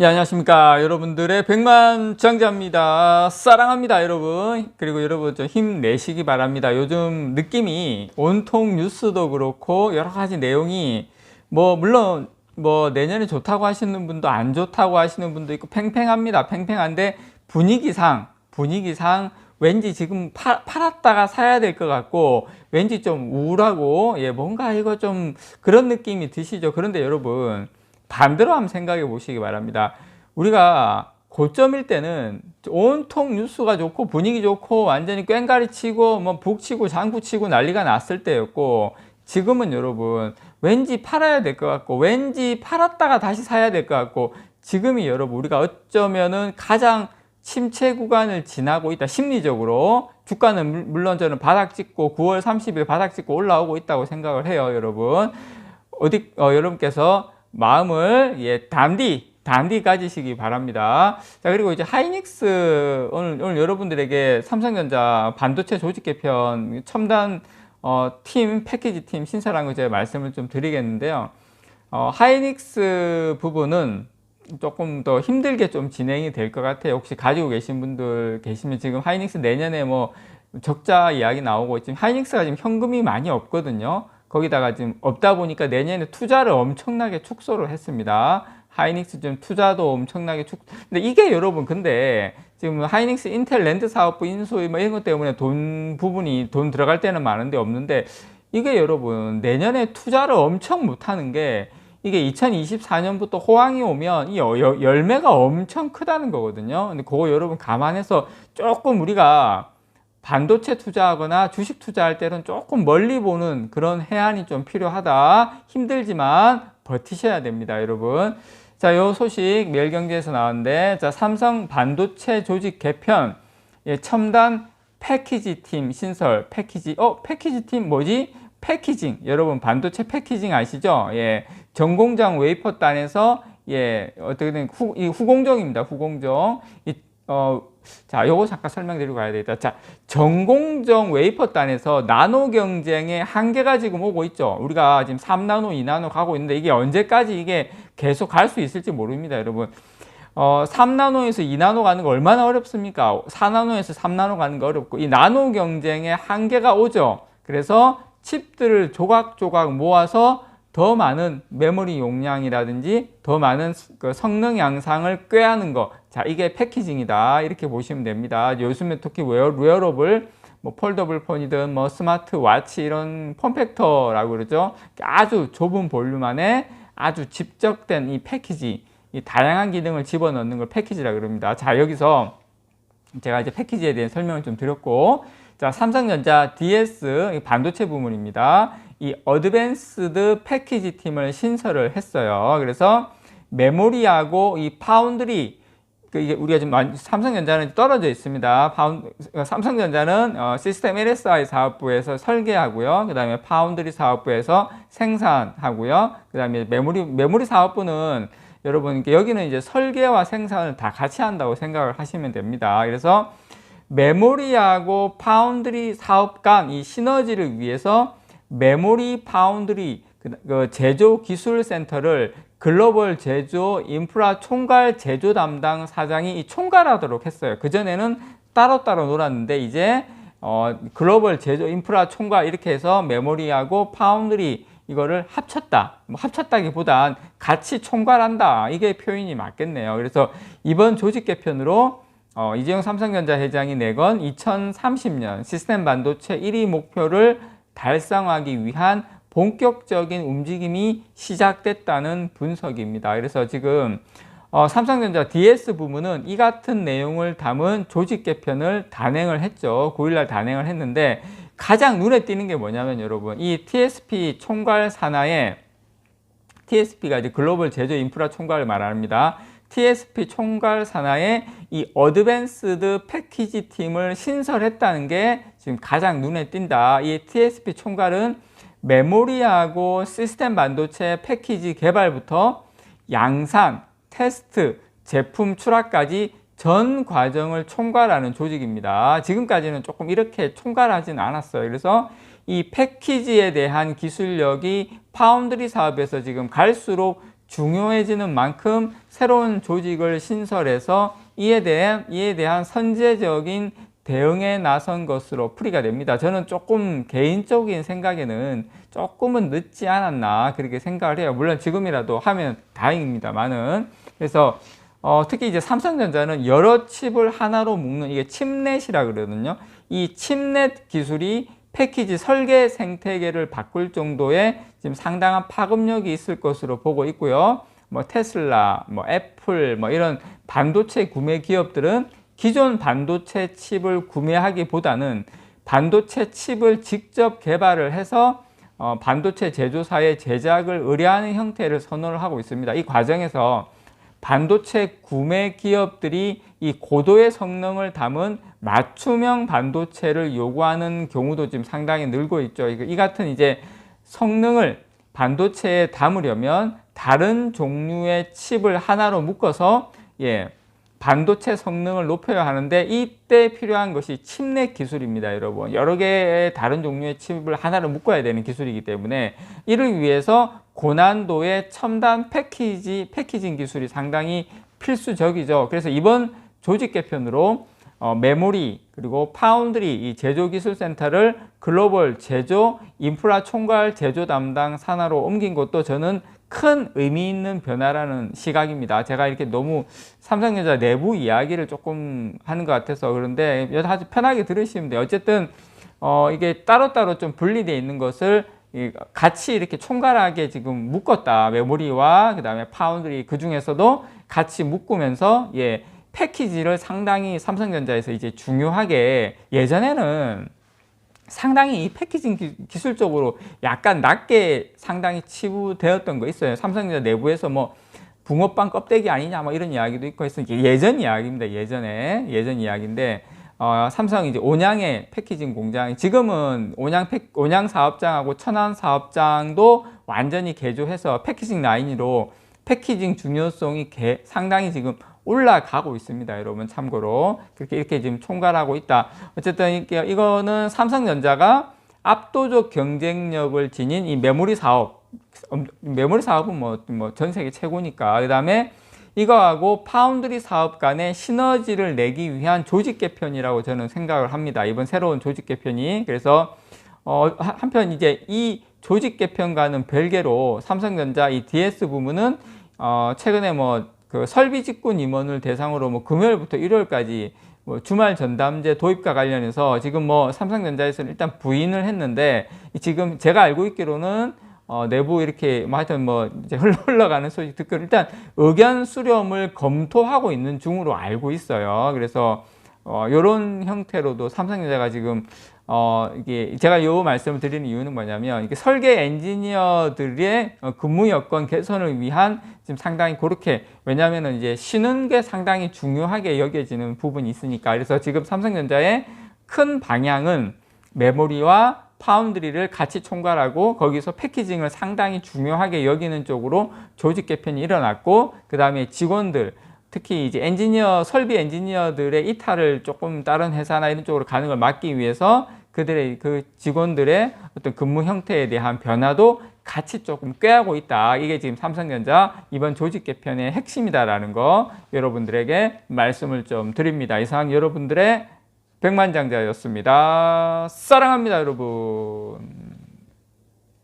예, 안녕하십니까. 여러분들의 백만 장자입니다. 사랑합니다, 여러분. 그리고 여러분 좀 힘내시기 바랍니다. 요즘 느낌이 온통 뉴스도 그렇고 여러 가지 내용이 뭐, 물론 뭐 내년에 좋다고 하시는 분도 안 좋다고 하시는 분도 있고 팽팽합니다. 팽팽한데 분위기상, 분위기상 왠지 지금 파, 팔았다가 사야 될 것 같고 왠지 좀 우울하고 예, 뭔가 이거 좀 그런 느낌이 드시죠. 그런데 여러분 반대로 한번 생각해 보시기 바랍니다. 우리가 고점일 때는 온통 뉴스가 좋고 분위기 좋고 완전히 꽹가리 치고 뭐 북치고 장구 치고 난리가 났을 때였고 지금은 여러분 왠지 팔아야 될 것 같고 왠지 팔았다가 다시 사야 될 것 같고 지금이 여러분 우리가 어쩌면은 가장 침체 구간을 지나고 있다 심리적으로 주가는 물론 저는 바닥 찍고 9월 30일 바닥 찍고 올라오고 있다고 생각을 해요 여러분 어디 어, 여러분께서 마음을 예 단디 단디 가지시기 바랍니다. 자 그리고 이제 하이닉스 오늘 오늘 여러분들에게 삼성전자 반도체 조직 개편 첨단 어, 팀 패키지 팀 신설한 거 제가 말씀을 좀 드리겠는데요. 어, 하이닉스 부분은 조금 더 힘들게 좀 진행이 될 것 같아요. 혹시 가지고 계신 분들 계시면 지금 하이닉스 내년에 뭐 적자 이야기 나오고 지금 하이닉스가 지금 현금이 많이 없거든요. 거기다가 지금 없다 보니까 내년에 투자를 엄청나게 축소를 했습니다. 하이닉스 좀 투자도 엄청나게 축. 근데 이게 여러분 근데 지금 하이닉스 인텔 랜드 사업부 인수 뭐 이런 것 때문에 돈 부분이 돈 들어갈 때는 많은데 없는데 이게 여러분 내년에 투자를 엄청 못하는 게 이게 2024년부터 호황이 오면 이 열매가 엄청 크다는 거거든요. 근데 그거 여러분 감안해서 조금 우리가 반도체 투자하거나 주식 투자할 때는 조금 멀리 보는 그런 해안이 좀 필요하다. 힘들지만 버티셔야 됩니다, 여러분. 자, 요 소식 매일경제에서 나왔는데, 자, 삼성 반도체 조직 개편, 예, 첨단 패키지 팀 신설, 패키지, 어, 패키지 팀 뭐지? 패키징. 여러분, 반도체 패키징 아시죠? 예, 전공장 웨이퍼 단에서, 예, 어떻게든 후, 이 후공정입니다, 후공정. 이, 어, 자, 요거 잠깐 설명드리고 가야 되겠다. 자, 전공정 웨이퍼 단에서 나노 경쟁의 한계가 지금 오고 있죠. 우리가 지금 3나노, 2나노 가고 있는데 이게 언제까지 이게 계속 갈 수 있을지 모릅니다, 여러분. 어, 3나노에서 2나노 가는 거 얼마나 어렵습니까? 4나노에서 3나노 가는 거 어렵고 이 나노 경쟁의 한계가 오죠. 그래서 칩들을 조각조각 모아서 더 많은 메모리 용량이라든지 더 많은 그 성능 양상을 꾀하는 거. 자, 이게 패키징이다. 이렇게 보시면 됩니다. 요즘에 특히 웨어, 웨어러블, 뭐 폴더블 폰이든 뭐 스마트 와치 이런 폼팩터라고 그러죠. 아주 좁은 볼륨 안에 아주 집적된 이 패키지, 이 다양한 기능을 집어넣는 걸 패키지라 그럽니다. 자, 여기서 제가 이제 패키지에 대한 설명을 좀 드렸고, 자, 삼성전자 DS 반도체 부문입니다. 이 어드밴스드 패키지 팀을 신설을 했어요. 그래서 메모리하고 이 파운드리 그 이게 우리가 지금 삼성전자는 떨어져 있습니다. 파운 삼성전자는 어, 시스템 LSI 사업부에서 설계하고요. 그 다음에 파운드리 사업부에서 생산하고요. 그 다음에 메모리 메모리 사업부는 여러분 여기는 이제 설계와 생산을 다 같이 한다고 생각을 하시면 됩니다. 그래서 메모리하고 파운드리 사업 간 이 시너지를 위해서 메모리 파운드리 그 제조 기술 센터를 글로벌 제조 인프라 총괄 제조 담당 사장이 이 총괄하도록 했어요. 그전에는 따로따로 놀았는데 이제 어, 글로벌 제조 인프라 총괄 이렇게 해서 메모리하고 파운드리 이거를 합쳤다. 뭐 합쳤다기보단 같이 총괄한다. 이게 표현이 맞겠네요. 그래서 이번 조직 개편으로 어, 이재용 삼성전자 회장이 내건 2030년 시스템 반도체 1위 목표를 달성하기 위한 본격적인 움직임이 시작됐다는 분석입니다. 그래서 지금 어, 삼성전자 DS 부문은 이 같은 내용을 담은 조직 개편을 단행을 했죠. 9일날 단행을 했는데 가장 눈에 띄는 게 뭐냐면 여러분 이 TSP 총괄 산하에 TSP가 이제 글로벌 제조 인프라 총괄을 말합니다. TSP 총괄 산하에 이 어드밴스드 패키지 팀을 신설했다는 게 지금 가장 눈에 띈다. 이 TSP 총괄은 메모리하고 시스템 반도체 패키지 개발부터 양산, 테스트, 제품 출하까지 전 과정을 총괄하는 조직입니다. 지금까지는 조금 이렇게 총괄하지는 않았어요. 그래서 이 패키지에 대한 기술력이 파운드리 사업에서 지금 갈수록 중요해지는 만큼 새로운 조직을 신설해서 이에 대한 이에 대한 선제적인 대응에 나선 것으로 풀이가 됩니다. 저는 조금 개인적인 생각에는 조금은 늦지 않았나 그렇게 생각을 해요. 물론 지금이라도 하면 다행입니다만은 그래서 어, 특히 이제 삼성전자는 여러 칩을 하나로 묶는 이게 칩넷이라 그러거든요. 이 칩넷 기술이 패키지 설계 생태계를 바꿀 정도의 지금 상당한 파급력이 있을 것으로 보고 있고요. 뭐 테슬라, 뭐 애플, 뭐 이런 반도체 구매 기업들은 기존 반도체 칩을 구매하기보다는 반도체 칩을 직접 개발을 해서 어, 반도체 제조사의 제작을 의뢰하는 형태를 선호를 하고 있습니다. 이 과정에서 반도체 구매 기업들이 이 고도의 성능을 담은 맞춤형 반도체를 요구하는 경우도 지금 상당히 늘고 있죠. 이이 같은 이제 성능을 반도체에 담으려면 다른 종류의 칩을 하나로 묶어서 예, 반도체 성능을 높여야 하는데 이때 필요한 것이 칩넷 기술입니다, 여러분. 여러 개의 다른 종류의 칩을 하나로 묶어야 되는 기술이기 때문에 이를 위해서 고난도의 첨단 패키지, 패키징 기술이 상당히 필수적이죠. 그래서 이번 조직 개편으로 어, 메모리 그리고 파운드리 이 제조 기술 센터를 글로벌 제조 인프라 총괄 제조 담당 산하로 옮긴 것도 저는 큰 의미 있는 변화라는 시각입니다. 제가 이렇게 너무 삼성전자 내부 이야기를 조금 하는 것 같아서 그런데 아주 편하게 들으시면 돼요. 어쨌든 어, 이게 따로따로 좀 분리되어 있는 것을 이 같이 이렇게 총괄하게 지금 묶었다. 메모리와 그다음에 파운드리 그 중에서도 같이 묶으면서 예 패키지를 상당히 삼성전자에서 이제 중요하게 예전에는 상당히 이 패키징 기, 기술적으로 약간 낮게 상당히 치부되었던 거 있어요. 삼성전자 내부에서 뭐 붕어빵 껍데기 아니냐 뭐 이런 이야기도 있고 해서 예전 이야기입니다. 예전에 예전 이야기인데 어, 삼성 이제 온양의 패키징 공장 지금은 온양 패, 온양 사업장하고 천안 사업장도 완전히 개조해서 패키징 라인으로 패키징 중요성이 개, 상당히 지금 올라가고 있습니다. 여러분 참고로 그렇게 이렇게 지금 총괄하고 있다. 어쨌든 이게 이거는 삼성전자가 압도적 경쟁력을 지닌 이 메모리 사업 음, 메모리 사업은 뭐 뭐 전 세계 최고니까 그다음에 이거하고 파운드리 사업 간의 시너지를 내기 위한 조직 개편이라고 저는 생각을 합니다. 이번 새로운 조직 개편이 그래서 어, 한편 이제 이 조직 개편과는 별개로 삼성전자 이 DS 부문은 어, 최근에 뭐 그 설비 직군 임원을 대상으로 뭐 금요일부터 일요일까지 뭐 주말 전담제 도입과 관련해서 지금 뭐 삼성전자에서는 일단 부인을 했는데 지금 제가 알고 있기로는 어, 내부 이렇게 뭐 하여튼 뭐 이제 흘러가는 소식 듣고 일단 의견 수렴을 검토하고 있는 중으로 알고 있어요. 그래서 어, 이런 형태로도 삼성전자가 지금 어, 이게 제가 요 말씀을 드리는 이유는 뭐냐면 이게 설계 엔지니어들의 어, 근무 여건 개선을 위한 지금 상당히 그렇게 왜냐하면은 이제 쉬는 게 상당히 중요하게 여겨지는 부분이 있으니까 그래서 지금 삼성전자의 큰 방향은 메모리와 파운드리를 같이 총괄하고 거기서 패키징을 상당히 중요하게 여기는 쪽으로 조직 개편이 일어났고 그 다음에 직원들 특히 이제 엔지니어 설비 엔지니어들의 이탈을 조금 다른 회사나 이런 쪽으로 가는 걸 막기 위해서 그들의 그 직원들의 어떤 근무 형태에 대한 변화도 같이 조금 꾀하고 있다. 이게 지금 삼성전자 이번 조직 개편의 핵심이다라는 거 여러분들에게 말씀을 좀 드립니다. 이상 여러분들의 백만장자였습니다. 사랑합니다, 여러분.